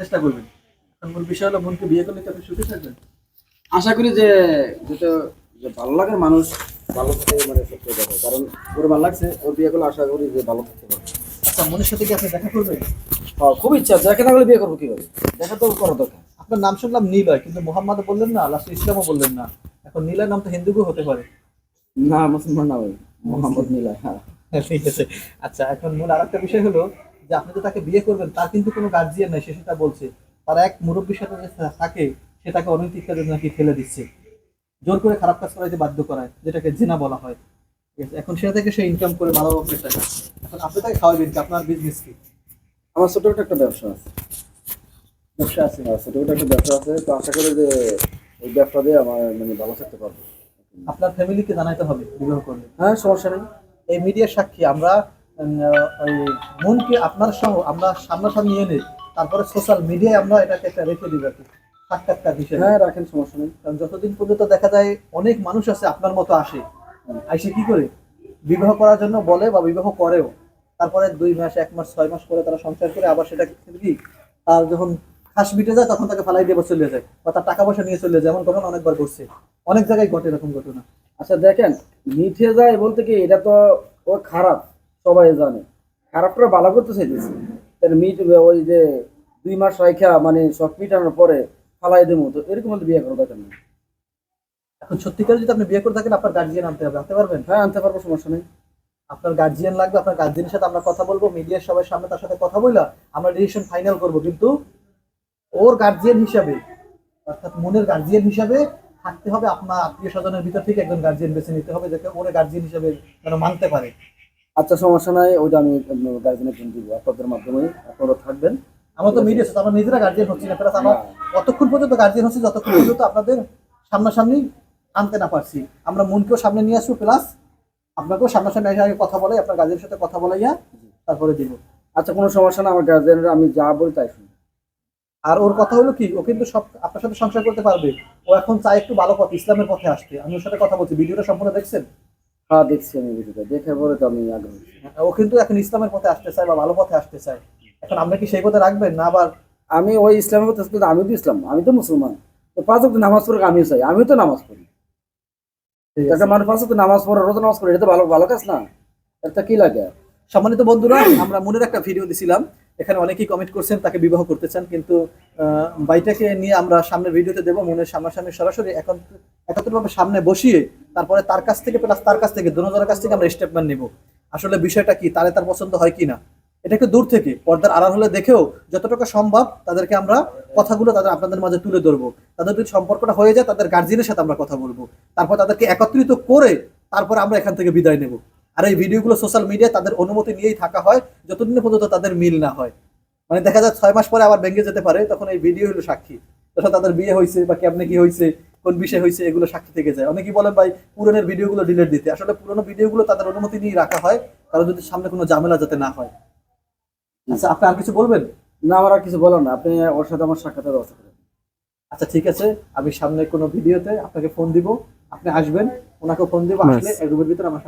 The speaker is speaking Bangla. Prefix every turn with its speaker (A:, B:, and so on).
A: চেষ্টা করবেন। এখন মূল বিষয় হলো মনকে বিয়ে করলে কি আপনি সুখে থাকবেন?
B: আশা করি যে যেটা যে ভালো লাগার মানুষ ভালো থাকতে মানে সত্যি কথা। কারণ ওর ভালো লাগছে ওর বিয়ে করলে আশা করি যে ভালো থাকতে পারবে।
A: আচ্ছা মনের সাথে কি আপনি দেখা করবেন?
B: হ্যাঁ, খুব ইচ্ছা দেখে না হলে বিয়ে করব কি হবে দেখা তো করা দরকার।
A: আপনার নাম শুনলাম নীলয় কিন্তু মোহাম্মদ বললেন না লাস্ট ইসলামও বললেন না। এখন নীলয় নাম তো হিন্দুকেও হতে পারে।
B: না মুসলমান না মোহাম্মদ মিলা হ্যাঁ।
A: হ্যাঁ, ঠিক আছে। আচ্ছা এখন মূল আরেকটা বিষয় হলো যে আপনি তো তাকে বিয়ে করবেন তার কিন্তু কোনো গার্জিয়ান নাই সে সেটা বলছে। তার এক মুরব্বীর সাথে যে থাকে সে তাকে অনৈতিক কাজে নাকি ফেলে দিচ্ছে। জোর করে খারাপ কাজ করাইতে বাধ্য করায় যেটাকে জেনা বলা হয়। ঠিক আছে এখন সেটা থেকে সে ইনকাম করে ভালো রকমের টাকা। এখন আপনি তাকে খাওয়াবেন আপনার বিজনেস কি?
B: আমার ছোট একটা ব্যবসা আছে।
A: ব্যবসা আছে
B: হ্যাঁ, ছোট একটা ব্যবসা আছে তো আশা করি যে ওই ব্যবসা দিয়ে আমার মানে ভালো থাকতে পারব।
A: আপনার ফ্যামিলিকে জানাইতে হবে বিবাহ করলে।
B: হ্যাঁ সমস্যা নেই।
A: এই মিডিয়ার সাক্ষী আমরা ওই মনকে আপনার সহ আমরা সামনাসামনি এনে তারপরে সোশ্যাল মিডিয়ায় আমরা এটাকে একটা রেখে দিব আর কি সাক্ষাৎকার হিসেবে।
B: হ্যাঁ রাখেন সমস্যা নেই।
A: কারণ যতদিন পর্যন্ত দেখা যায় অনেক মানুষ আছে আপনার মতো আসে আইসে কি করে? বিবাহ করার জন্য বলে বা বিবাহ করেও তারপরে দুই মাস এক মাস ছয় মাস পরে তারা সংসার করে আবার সেটা কি তার যখন খাস মিটে যায় তখন তাকে ফালাই দিয়ে চলে যায় বা তার টাকা পয়সা নিয়ে চলে যায় যেমন ঘটনা অনেকবার ঘটছে। অনেক জায়গায় ঘটে এরকম ঘটনা।
B: আচ্ছা দেখেন মিঠে যায় বলতে কি এটা তো ও খারাপ। সবাই জানে। খারাপটা ভালো করতে চাইতেছে। তার মিট ওই যে দুই মাস রাইখা মানে সব মিটানোর পরে ফালাই দেবো। তো এরকম হলে বিয়ে করা দরকার নেই
A: এখন সত্যিকার যদি আপনি বিয়ে করে থাকেন আপনার গার্জিয়ান আনতে হবে। আনতে পারবেন?
B: হ্যাঁ আনতে পারব সমস্যা নেই।
A: আপনার গার্জিয়ান লাগবে আপনার গার্জিয়ানের সাথে আমরা কথা বলব মিডিয়ার সবার সামনে তার সাথে কথা বললা আমরা ডিসিশন ফাইনাল করব। কিন্তু ওর গার্জিয়ান হিসাবে অর্থাৎ মনের গার্জিয়ান হিসাবে থাকতে হবে আপনার আত্মীয় স্বজনের ভিতর থেকে একজন গার্জিয়ান বেছে নিতে হবে যাতে ওর গার্জিয়ান হিসাবে যেন মানতে পারে।
B: আচ্ছা সমস্যা নাই ওইটা আমি গার্জেনে ফোন দিব আপনাদের মাধ্যমে আপনারা থাকবেন।
A: আমরা তো মিডিয়া আমরা নিজেরা গার্জিয়ান হচ্ছি না। প্লাস আমরা অতক্ষণ পর্যন্ত গার্জিয়ান হচ্ছি যতক্ষণ পর্যন্ত আপনাদের সামনাসামনি আনতে না পারছি। আমরা মনকেও সামনে নিয়ে আসব প্লাস আপনাকেও সামনাসামনি এসে আগে কথা বলাই আপনার গার্জিয়ানের সাথে কথা বলাইয়া তারপরে দিব।
B: আচ্ছা কোনো সমস্যা না আমার গার্জেনের আমি যা বলি তাই শুনি
A: আর ওর কথা হলো কি ও কিন্তু সব আপনার সাথে সংসার করতে পারবে। ও এখন চায় একটু ভালো পথ ইসলামের পথে আসতে। আমি ওর সাথে কথা বলছি ভিডিওটা সম্পূর্ণ দেখছেন?
B: হ্যাঁ দেখছি আমি ভিডিওটা। দেখে পরে তো আমি আগ্রহী।
A: ও কিন্তু এখন ইসলামের পথে আসতে চায় বা ভালো পথে আসতে চায়। এখন আপনি কি সেই পথে রাখবেন না আবার
B: আমি ওই ইসলামের কথা শুনতে আমি তো ইসলাম আমি তো মুসলমান। তো পাঁচ ওয়াক্ত নামাজ পড়ে আমিও চাই। আমিও তো নামাজ পড়ি। একটা মানুষ পাঁচ ওয়াক্ত নামাজ পড়ে রোজা নামাজ পড়ে এটা তো ভালো ভালো কাজ না। এটা কি লাগে?
A: সম্মানিত বন্ধুরা আমরা মনের একটা ভিডিও দিছিলাম। এখানে অনেকেই কমেন্ট করছেন তাকে বিবাহ করতে চান কিন্তু বাইটাকে নিয়ে আমরা সামনের ভিডিওতে দেবো। মনের সামনাসামনি সরাসরি এখন একত্রভাবে সামনে বসিয়ে তারপরে তার কাছ থেকে প্লাস তার কাছ থেকে, দুজনের কাছ থেকে আমরা স্টেটমেন্ট নিব। আসলে বিষয়টা কি? তারে তার পছন্দ হয় কি না? এটা একটু দূর থেকে, পর্দার আড়াল হলে দেখেও যতটুকু সম্ভব তাদেরকে আমরা কথাগুলো তাদের আপনাদের মাঝে তুলে ধরবো। তাদের যদি সম্পর্কটা হয়ে যায়, তাদের গার্জিয়ানের সাথে আমরা কথা বলব। তারপর তাদেরকে একত্রিত করে তারপর আমরা এখান থেকে বিদায় নেব। আর এই ভিডিওগুলো সোশ্যাল মিডিয়ায় তাদের অনুমতি নিয়েই থাকা হয়, যতদিন পর্যন্ত তাদের মিল না হয়। মানে দেখা যায় ছয় মাস পরে আবার ভেঙে যেতে পারে, তখন এই ভিডিও হলো সাক্ষী। তখন তাদের বিয়ে হয়েছে বা কেমনে কি হয়েছে কোন বিষয় হয়েছে এগুলো সাক্ষী থেকে যায়। অনেকেই বলেন ভাই পুরনের ভিডিওগুলো ডিলিট দিতে। আসলে পুরনো ভিডিওগুলো তাদের অনুমতি নিয়ে রাখা হয় কারণ যদি সামনে কোনো ঝামেলা যাতে না হয়। আচ্ছা আপনি আর কিছু বলবেন?
B: না আমার আর কিছু বলেন না। আপনি ওর সাথে আমার সাক্ষাতের ব্যবস্থা করেন।
A: আচ্ছা ঠিক আছে। আমি সামনে কোনো ভিডিওতে আপনাকে ফোন দিব। আপনি আসবেন ওনাকে ফোন দিব আসলে এক রুমের ভিতরে আমার